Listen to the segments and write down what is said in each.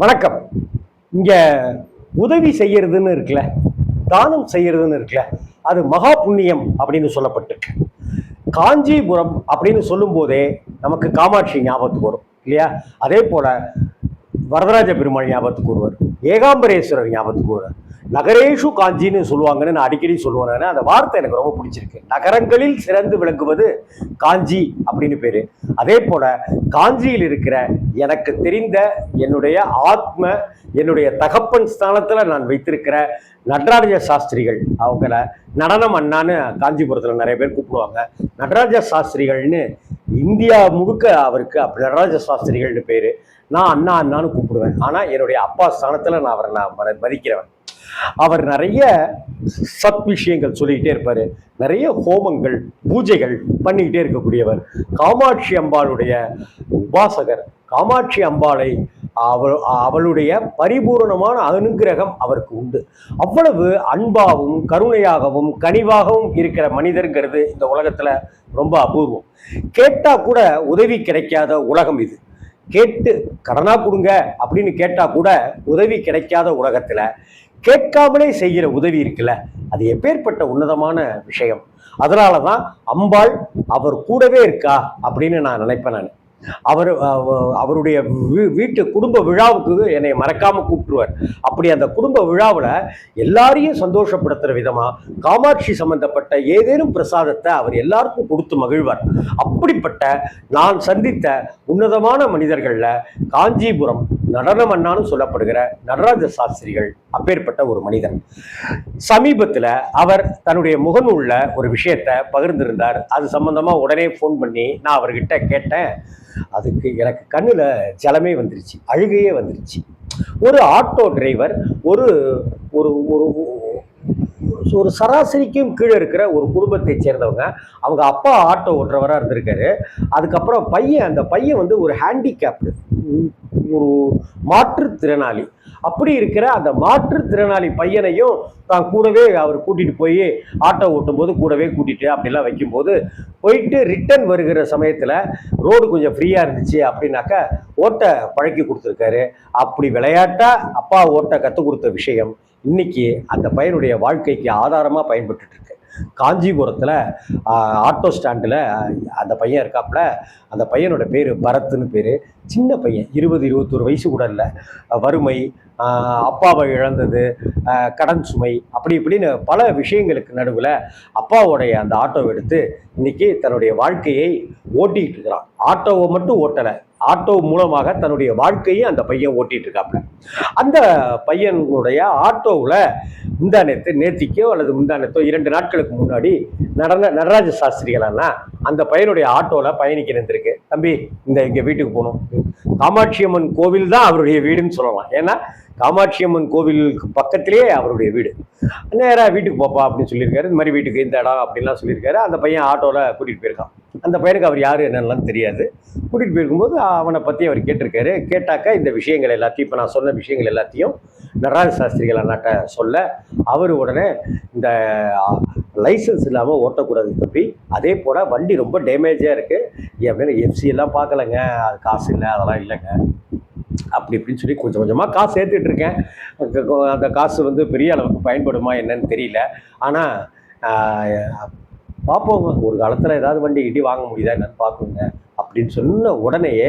வணக்கம். இங்கே உதவி செய்யறதுன்னு இருக்குல்ல தானம் செய்யறதுன்னு இருக்குல்ல அது மகா புண்ணியம் அப்படின்னு சொல்லப்பட்டிருக்கு. காஞ்சிபுரம் அப்படின்னு சொல்லும்போதே நமக்கு காமாட்சி ஞாபகத்துக்கு வரும் இல்லையா? அதே போல வரதராஜ பெருமாள் ஞாபகத்துக்கு வருவார் ஏகாம்பரேஸ்வரர் ஞாபகத்துக்கு வருவார். நகரேஷு காஞ்சின்னு சொல்லுவாங்கன்னு நான் அடிக்கடி சொல்லுவேன் அந்த வார்த்தை எனக்கு ரொம்ப பிடிச்சிருக்கு. நகரங்களில் சிறந்து விளங்குவது காஞ்சி அப்படின்னு பேரு. அதே போல காஞ்சியில் இருக்கிற எனக்கு தெரிந்த என்னுடைய ஆத்ம என்னுடைய தகப்பன் ஸ்தானத்துல நான் வைத்திருக்கிற நடராஜ சாஸ்திரிகள் அவங்கள நடனம் அண்ணான்னு காஞ்சிபுரத்தில் நிறைய பேர் கூப்பிடுவாங்க. நடராஜ சாஸ்திரிகள்னு இந்தியா முழுக்க அவருக்கு நடராஜ சாஸ்திரிகள்னு பேர். நான் அண்ணா அண்ணான்னு கூப்பிடுவேன். ஆனால் என்னுடைய அப்பா ஸ்தானத்தில் நான் அவரை நான் மதிக்கிறவன். அவர் நிறைய சத் விஷயங்கள் சொல்லிக்கிட்டே இருப்பார். நிறைய ஹோமங்கள் பூஜைகள் பண்ணிக்கிட்டே இருக்கக்கூடியவர். காமாட்சி அம்பாளுடைய உபாசகர். காமாட்சி அம்பாளை அவள் அவளுடைய பரிபூரணமான அனுக்கிரகம் அவருக்கு உண்டு. அவ்வளவு அன்பாகவும் கருணையாகவும் கனிவாகவும் இருக்கிற மனிதருங்கிறது இந்த உலகத்தில் ரொம்ப அபூர்வம். கேட்டால் கூட உதவி கிடைக்காத உலகம் இது. கேட்டு கடனா கொடுங்க அப்படின்னு கேட்டால் கூட உதவி கிடைக்காத உலகத்தில் கேட்காமலே செய்கிற உதவி இருக்குல்ல அது எப்பேற்பட்ட உன்னதமான விஷயம். அதனால தான் அம்பாள் அவர் கூடவே இருக்கா அப்படின்னு நான் நினைப்பேன் நான். அவர் அவருடைய வீ- வீட்டு குடும்ப விழாவுக்கு என்னை மறக்காமல் கூப்பிட்டுருவார். அப்படி அந்த குடும்ப விழாவில் எல்லாரையும் சந்தோஷப்படுத்துகிற விதமாக காமாட்சி சம்பந்தப்பட்ட ஏதேனும் பிரசாதத்தை அவர் எல்லாருக்கும் கொடுத்து மகிழ்வார். அப்படிப்பட்ட நான் சந்தித்த உன்னதமான மனிதர்களில் காஞ்சிபுரம் நடனம் அண்ணான்னு சொல்லப்படுகிற நடராஜ சாஸ்திரிகள் அப்பேற்பட்ட ஒரு மனிதன் சமீபத்தில் அவர் தன்னுடைய முகநூலில் ஒரு விஷயத்த பகிர்ந்திருந்தார். அது சம்பந்தமாக உடனே ஃபோன் பண்ணி நான் அவர்கிட்ட கேட்டேன். அதுக்கு எனக்கு கண்ணில் ஜலமே வந்துருச்சு அழுகையே வந்துருச்சு. ஒரு ஆட்டோ டிரைவர் ஒரு ஒரு ஒரு ஒரு சராசரிக்கும் கீழே இருக்கிற ஒரு குடும்பத்தை சேர்ந்தவங்க அவங்க அப்பா ஆட்டோ ஓட்டுறவராக இருந்திருக்காரு. அதுக்கப்புறம் பையன் அந்த பையன் வந்து ஒரு ஹேண்டிகேப்டு ஒரு மாற்றுத்திறனாளி. அப்படி இருக்கிற அந்த மாற்றுத்திறனாளி பையனையும் தான் கூடவே அவர் கூட்டிட்டு போய் ஆட்டோ ஓட்டும் போது கூடவே கூட்டிட்டு அப்படிலாம் வைக்கும்போது போயிட்டு ரிட்டர்ன் வருகிற சமயத்தில் ரோடு கொஞ்சம் ஃப்ரீயாக இருந்துச்சு அப்படின்னாக்கா ஓட்டை பழக்கி கொடுத்துருக்காரு. அப்படி விளையாட்டா அப்பா ஓட்டை கற்றுக் கொடுத்த விஷயம் இன்னைக்கு அந்த பையனுடைய வாழ்க்கைக்கு ஆதாரமாக பயன்பட்டு இருக்கு காஞ்சிபுரத்தில் ஆட்டோ ஸ்டாண்டில் அந்த பையன் இருக்காப்புல அந்த பையனோட பேர் பரத்னு பேர். சின்ன பையன் இருபது இருபத்தொரு வயசு கூட இல்லை. வறுமை அப்பாவை இழந்தது கடன் சுமை அப்படி இப்படின்னு பல விஷயங்களுக்கு நடுவில் அப்பாவோடைய அந்த ஆட்டோவை எடுத்து இன்னைக்கு தன்னுடைய வாழ்க்கையை ஓட்டிகிட்டு இருக்கிறான். ஆட்டோவை மட்டும் ஓட்டலை ஆட்டோ மூலமாக தன்னுடைய வாழ்க்கையை அந்த பையன் ஓட்டிட்டு இருக்காப்புல அந்த பையனுடைய ஆட்டோவில் முந்தா நேத்து நேத்திக்கோ அல்லது முந்தா நேத்தோ இரண்டு நாட்களுக்கு முன்னாடி நடன நடராஜ சாஸ்திரிகளானா அந்த பையனுடைய ஆட்டோவில் பயணிக்க இருந்திருக்கு தம்பி இந்த இங்கே வீட்டுக்கு போகணும். காமாட்சி அம்மன் கோவில் தான் அவருடைய வீடுன்னு சொல்லலாம். ஏன்னா காமாட்சியம்மன் கோவிலுக்கு பக்கத்திலேயே அவருடைய வீடு. நேராக வீட்டுக்கு போப்பா அப்படின்னு சொல்லியிருக்காரு. இந்த மாதிரி வீட்டுக்கு இந்த இடம் அப்படின்லாம் சொல்லியிருக்காரு. அந்த பையன் ஆட்டோவில் கூட்டிகிட்டு போயிருக்கான். அந்த பையனுக்கு அவர் யார் என்னெல்லாம் தெரியாது. கூட்டிகிட்டு போயிருக்கும்போது அவனை பற்றி அவர் கேட்டிருக்காரு. கேட்டாக்கா இந்த விஷயங்கள் எல்லாத்தையும் இப்போ நான் சொன்ன விஷயங்கள் எல்லாத்தையும் நடராஜ சாஸ்திரிகள் அண்ணாட்ட சொல்ல அவர் உடனே இந்த லைசன்ஸ் இல்லாமல் ஓட்டக்கூடாது தம்பி. அதே போல் வண்டி ரொம்ப டேமேஜாக இருக்குது அப்படின்னு எஃப்சியெல்லாம் பார்க்கலங்க. அது காசு இல்லை அதெல்லாம் இல்லைங்க. அப்படி இப்படின்னு சொல்லி கொஞ்சம் கொஞ்சமாக காசு சேர்த்துட்டு இருக்கேன். அந்த காசு வந்து பெரிய அளவுக்கு பயன்படுமா என்னன்னு தெரியல. ஆனால் பார்ப்போங்க ஒரு காலத்தில் ஏதாவது வண்டி கிட்டி வாங்க முடியுதா என்னன்னு பார்க்குங்க அப்படின்னு சொன்ன உடனேயே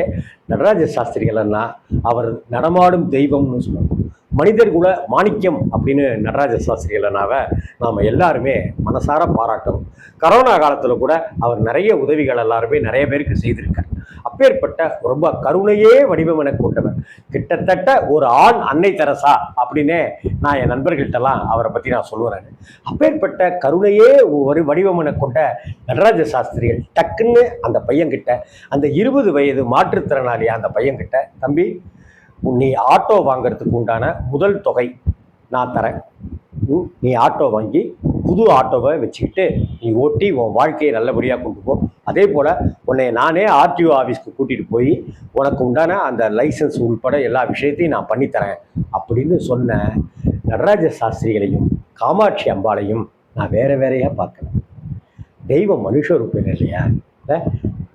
நடராஜ சாஸ்திரிகள் அண்ணா அவர் நடமாடும் தெய்வம்னு சொல்லணும் மனிதர்குல மாணிக்கம் அப்படின்னு நடராஜ சாஸ்திரிகள் அண்ணாவை நாம் எல்லாருமே மனசார பாராட்டணும். கரோனா காலத்தில் கூட அவர் நிறைய உதவிகள் எல்லாருமே நிறைய பேருக்கு செய்திருக்கார். அப்பேற்பட்ட ரொம்ப கருணையே வடிவம் என கொண்டவர். கிட்டத்தட்ட ஒரு ஆண் அன்னை தெரசா அப்படின்னே நான் என் நண்பர்கள்ட்டெல்லாம் அவரை பற்றி நான் சொல்லுவேன் அப்பேற்பட்ட கருணையே ஒரு வடிவம் என கொண்ட நடராஜ சாஸ்திரிகள் டக்குன்னு அந்த பையன்கிட்ட அந்த இருபது வயது மாற்றுத்திறனாளி அந்த பையன்கிட்ட தம்பி நீ ஆட்டோ வாங்குறதுக்கு உண்டான முதல் தொகை நான் தரேன். ம், நீ ஆட்டோ வாங்கி புது ஆட்டோவை வச்சுக்கிட்டு நீ ஓட்டி உன் வாழ்க்கையை நல்லபடியாக கொண்டு போ. அதே போல் உன்னை நானே ஆர்டிஓ ஆஃபீஸ்க்கு கூட்டிகிட்டு போய் உனக்கு உண்டான அந்த லைசன்ஸ் உள்பட எல்லா விஷயத்தையும் நான் பண்ணித்தரேன் அப்படின்னு சொன்ன நடராஜ சாஸ்திரிகளையும் காமாட்சி அம்பாளையும் நான் வேறு வேறையாக பார்க்கல. தெய்வம் மனுஷ உறுப்பினர் இல்லையா?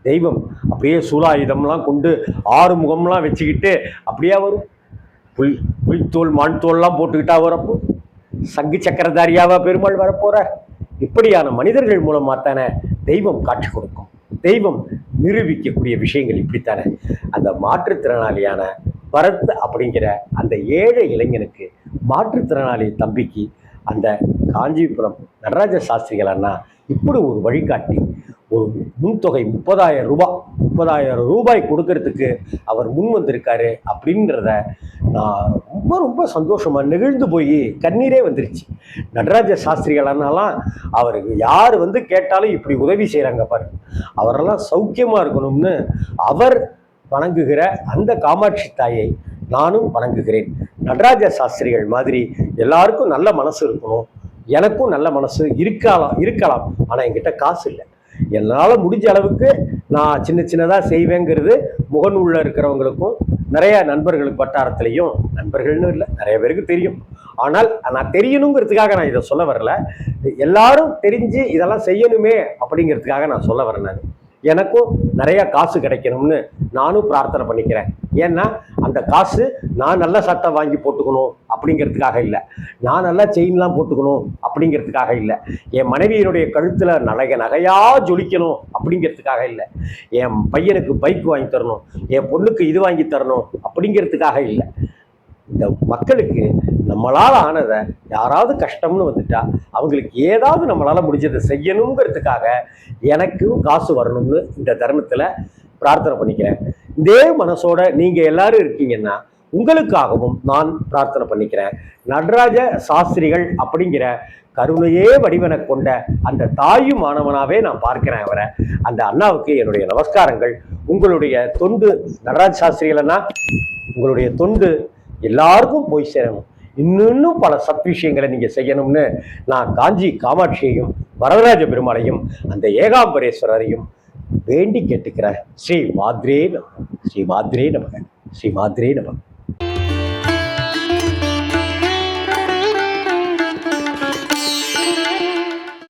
தெய்வம் அப்படியே சூலாயுதம்லாம் கொண்டு ஆறு முகம்லாம் வச்சுக்கிட்டு அப்படியே வரும்? புல் புல்தோல் மான் தோல்லாம் போட்டுக்கிட்டா வரப்போ சங்கு சக்கரதாரியாவா பெருமாள் வரப்போறார் இப்படியான மனிதர்கள் மூலமாக தானே தெய்வம் காட்சி கொடுக்கும். தெய்வம் நிரூபிக்கக்கூடிய விஷயங்கள் இப்படித்தானே. அந்த மாற்றுத்திறனாளியான பரத் அப்படிங்கிற அந்த ஏழை இளைஞனுக்கு மாற்றுத்திறனாளி தம்பிக்கு அந்த காஞ்சிபுரம் நடராஜ சாஸ்திரிகள் அண்ணா இப்படி ஒரு வழிகாட்டி ஒரு முன்தொகை முப்பதாயிரம் ரூபாய் முப்பதாயிரம் ரூபாய் கொடுக்கறதுக்கு அவர் முன் வந்திருக்காரு அப்படின்றத நான் ரொம்ப ரொம்ப சந்தோஷமாக நெகிழ்ந்து போய் கண்ணீரே வந்துருச்சு. நடராஜ சாஸ்திரிகள் அவருக்கு யார் வந்து கேட்டாலும் இப்படி உதவி செய்கிறாங்க பாரு. அவரெல்லாம் சௌக்கியமாக இருக்கணும்னு அவர் வணங்குகிற அந்த காமாட்சி தாயை நானும் வணங்குகிறேன். நடராஜ சாஸ்திரிகள் மாதிரி எல்லாருக்கும் நல்ல மனசு இருக்கணும். எனக்கும் நல்ல மனசு இருக்கலாம் இருக்கலாம். ஆனால் என்கிட்ட காசு இல்லை. என்னால் முடிஞ்ச அளவுக்கு நான் சின்ன சின்னதாக செய்வேங்கிறது முகநூலில் இருக்கிறவங்களுக்கும் நிறைய நண்பர்களுக்கு வட்டாரத்துலேயும் நண்பர்கள்னு இல்லை நிறைய பேருக்கு தெரியும். ஆனால் நான் தெரியணுங்கிறதுக்காக நான் இதை சொல்ல வரல. எல்லாரும் தெரிஞ்சு இதெல்லாம் செய்யணுமே அப்படிங்கிறதுக்காக நான் சொல்ல வரேன் நான். எனக்கும் நிறைய காசு கிடைக்கணும்னு நானும் பிரார்த்தனை பண்ணிக்கிறேன். ஏன்னா அந்த காசு நான் நல்ல சட்டை வாங்கி போட்டுக்கணும் அப்படிங்கிறதுக்காக இல்லை. நான் நல்லா செயின்லாம் போட்டுக்கணும் அப்படிங்கிறதுக்காக இல்லை. என் மனைவியினுடைய கழுத்தில் நகை நகையாக ஜொலிக்கணும் அப்படிங்கிறதுக்காக இல்லை. என் பையனுக்கு பைக் வாங்கி தரணும் என் பொண்ணுக்கு இது வாங்கி தரணும் அப்படிங்கிறதுக்காக இல்லை. இந்த மக்களுக்கு நம்மளால் ஆனதை யாராவது கஷ்டம்னு வந்துட்டா அவங்களுக்கு ஏதாவது நம்மளால் முடிஞ்சதை செய்யணுங்கிறதுக்காக எனக்கும் காசு வரணும்னு இந்த தருணத்தில் பிரார்த்தனை பண்ணிக்கிறேன். இதே மனசோட நீங்கள் எல்லாரும் இருக்கீங்கன்னா உங்களுக்காகவும் நான் பிரார்த்தனை பண்ணிக்கிறேன். நடராஜ சாஸ்திரிகள் அப்படிங்கிற கருணையே வடிவனை கொண்ட அந்த தாயும் மாணவனாவே நான் பார்க்கிறேன் அவரை. அந்த அண்ணாவுக்கு என்னுடைய நமஸ்காரங்கள். உங்களுடைய தொண்டு நடராஜ சாஸ்திரிகள் அண்ணா உங்களுடைய தொண்டு எல்லாருக்கும் போய் சேரணும். இன்னும் இன்னும் பல சத் விஷயங்களை செய்யணும்னு நான் காஞ்சி காமாட்சியையும் வரதராஜ பெருமாளையும் அந்த ஏகாம்பரேஸ்வரரையும் வேண்டி கேட்டுக்கிறேன். ஸ்ரீ மாத்ரே நம ஸ்ரீ மாத்ரே நமக ஸ்ரீ மாத்ரே நமக